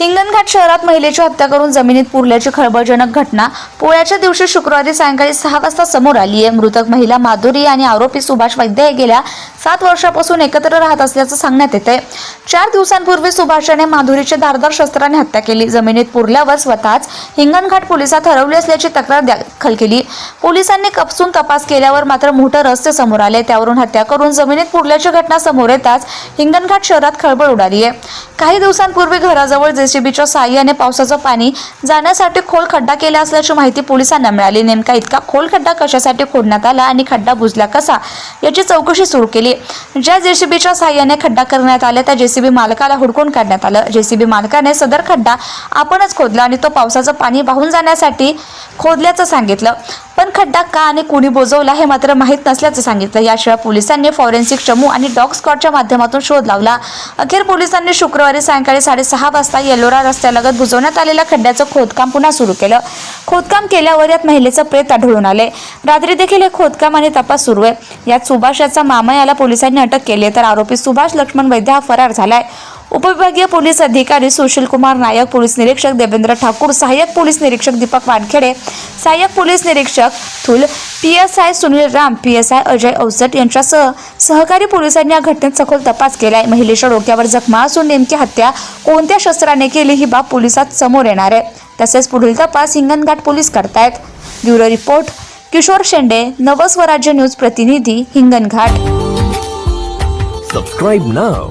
हिंगणघाट शहरात महिलेची हत्या करून जमिनीत पुरल्याची खळबळजनक घटना पोळ्याच्या दिवशी शुक्रवारी सायंकाळी सहा वाजता समोर आली आहे. मृतक महिला माधुरी आणि आरोपी सुभाष वैद्य हे गेल्या सात वर्षापासून एकत्र राहत असल्याचं सांगण्यात येते. चार दिवसांपूर्वी सुभाषाने माधुरीची धारदार शस्त्राने हत्या केली. जमिनीत पुरल्यावर स्वतःच हिंगणघाट पोलिसात हरवली असल्याची तक्रार दाखल केली. पोलिसांनी कपसून तपास केल्यावर मात्र मोठं रहस्य समोर आले. त्यावरून हत्या करून जमिनीत पुरल्याची घटना समोर येताच हिंगणघाट शहरात खळबळ उडाली आहे. काही दिवसांपूर्वी घराजवळ जेसीबीच्या साह्याने पावसाचं पाणी जाण्यासाठी खोल खड्डा केला असल्याची माहिती पोलिसांना मिळाली. नेमका इतका खोल खड्डा कशासाठी खोदण्यात आला आणि खड्डा बुजला कसा याची चौकशी सुरू केली. ज्या जेसीबीच्या साह्याने खड्डा करण्यात आला त्या जेसीबी मालकाला हुडकून काढण्यात आलं. जेसीबी मालकाने सदर खड्डा आपणच खोदला आणि तो पावसाचं पाणी वाहून जाण्यासाठी खोदल्याचं सांगितलं. पण खड्डा का आणि कुणी बुजवला हे मात्र माहीत नसल्याचं सांगितलं. याशिवाय पोलिसांनी फॉरेन्सिक चमू आणि डॉग स्कॉटच्या माध्यमातून शोध लावला. अखेर पोलिसांनी शुक्रवारी सायंकाळी साडेसहा वाजता येलोरा रस्त्यालगत बुजवण्यात आलेल्या खड्ड्याचं खोदकाम पुन्हा सुरू केलं. खोदकाम केल्यावर यात महिलेचं प्रेत आढळून आले. रात्री देखील हे खोदकाम आणि तपास सुरू आहे. यात सुभाष याचा मामा याला पोलिसांनी अटक केली तर आरोपी सुभाष लक्ष्मण वैद्य हा फरार झालाय. उपविभागीय पोलीस अधिकारी सुशील कुमार नायक पोलीस निरीक्षक देवेंद्र ठाकूर सहाय्यक पोलीस निरीक्षक दीपक वानखेडे सहाय्यक पोलीस निरीक्षक Thul P S I Sunil Ram P S I Ajay Avsat यांच्यासह सहकारी पोलिसांनी या घटनेत सखोल तपास केला आहे महिलेच्या डोक्यावर जखमा असून नेमकी हत्या कोणत्या शस्त्राने केली ही बाब पोलिसात समोर येणार आहे. तसेच पुढील तपास हिंगणघाट पोलीस करतायत. Bureau report Kishor Shende Navswarajya news प्रतिनिधी Hinganghat. Subscribe now